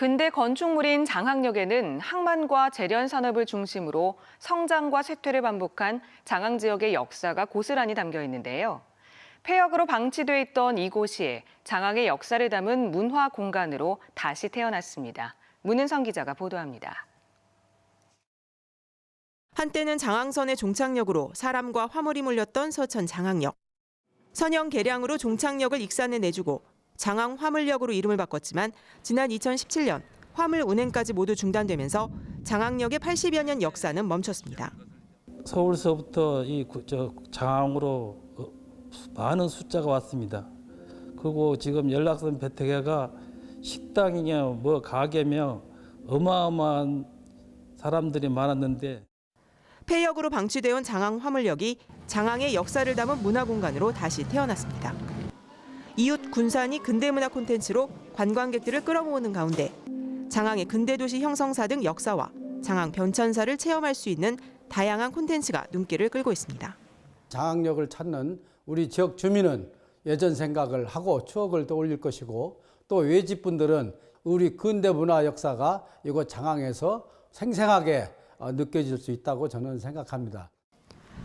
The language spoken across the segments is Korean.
근대 건축물인 장항역에는 항만과 재련 산업을 중심으로 성장과 쇠퇴를 반복한 장항 지역의 역사가 고스란히 담겨 있는데요. 폐역으로 방치돼 있던 이곳이 장항의 역사를 담은 문화 공간으로 다시 태어났습니다. 문은성 기자가 보도합니다. 한때는 장항선의 종착역으로 사람과 화물이 몰렸던 서천 장항역. 선형 개량으로 종착역을 익산에 내주고 장항 화물역으로 이름을 바꿨지만 지난 2017년 화물 운행까지 모두 중단되면서 장항역의 80여 년 역사는 멈췄습니다. 서울서부터 이 장항으로 어, 많은 숫자가 왔습니다. 그리고 지금 연락선 배택회가 식당이냐 뭐 가게며 어마어마한 사람들이 많았는데 폐역으로 방치되어 온 장항 화물역이 장항의 역사를 담은 문화 공간으로 다시 태어났습니다. 이웃 군산이 근대문화 콘텐츠로 관광객들을 끌어모으는 가운데 장항의 근대도시 형성사 등 역사와 장항 변천사를 체험할 수 있는 다양한 콘텐츠가 눈길을 끌고 있습니다. 장항역을 찾는 우리 지역 주민은 예전 생각을 하고 추억을 떠올릴 것이고 또 외집분들은 우리 근대 문화 역사가 이곳 장항에서 생생하게 어, 느껴질 수 있다고 저는 생각합니다.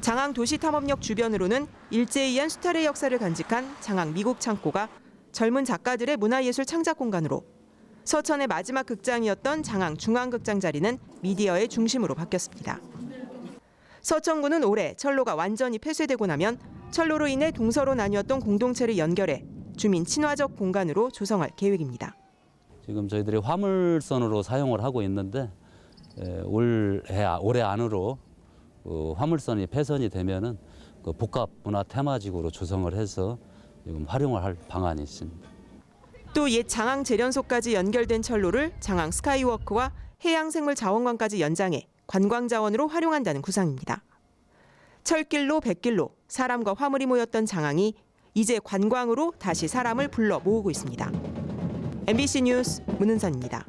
장항 도시탐험역 주변으로는 일제이한 수탈의 역사를 간직한 장항 미국 창고가 젊은 작가들의 문화예술 창작 공간으로 서천의 마지막 극장이었던 장항 중앙극장 자리는 미디어의 중심으로 바뀌었습니다. 서천구는 올해 철로가 완전히 폐쇄되고 나면 철로로 인해 동서로 나뉘었던 공동체를 연결해 주민 친화적 공간으로 조성할 계획입니다. 지금 저희들이 화물선으로 사용을 하고 있는데 에, 올해 올해 안으로 그 화물선이 폐선이 되면은 그 복합 문화 테마지구로 조성을 해서 지금 활용을 할 방안이 있습니다. 또 옛 장항 재련소까지 연결된 철로를 장항 스카이워크와 해양생물자원관까지 연장해 관광자원으로 활용한다는 구상입니다. 철길로 백길로 사람과 화물이 모였던 장항이 이제 관광으로 다시 사람을 불러 모으고 있습니다. MBC 뉴스 문은선입니다.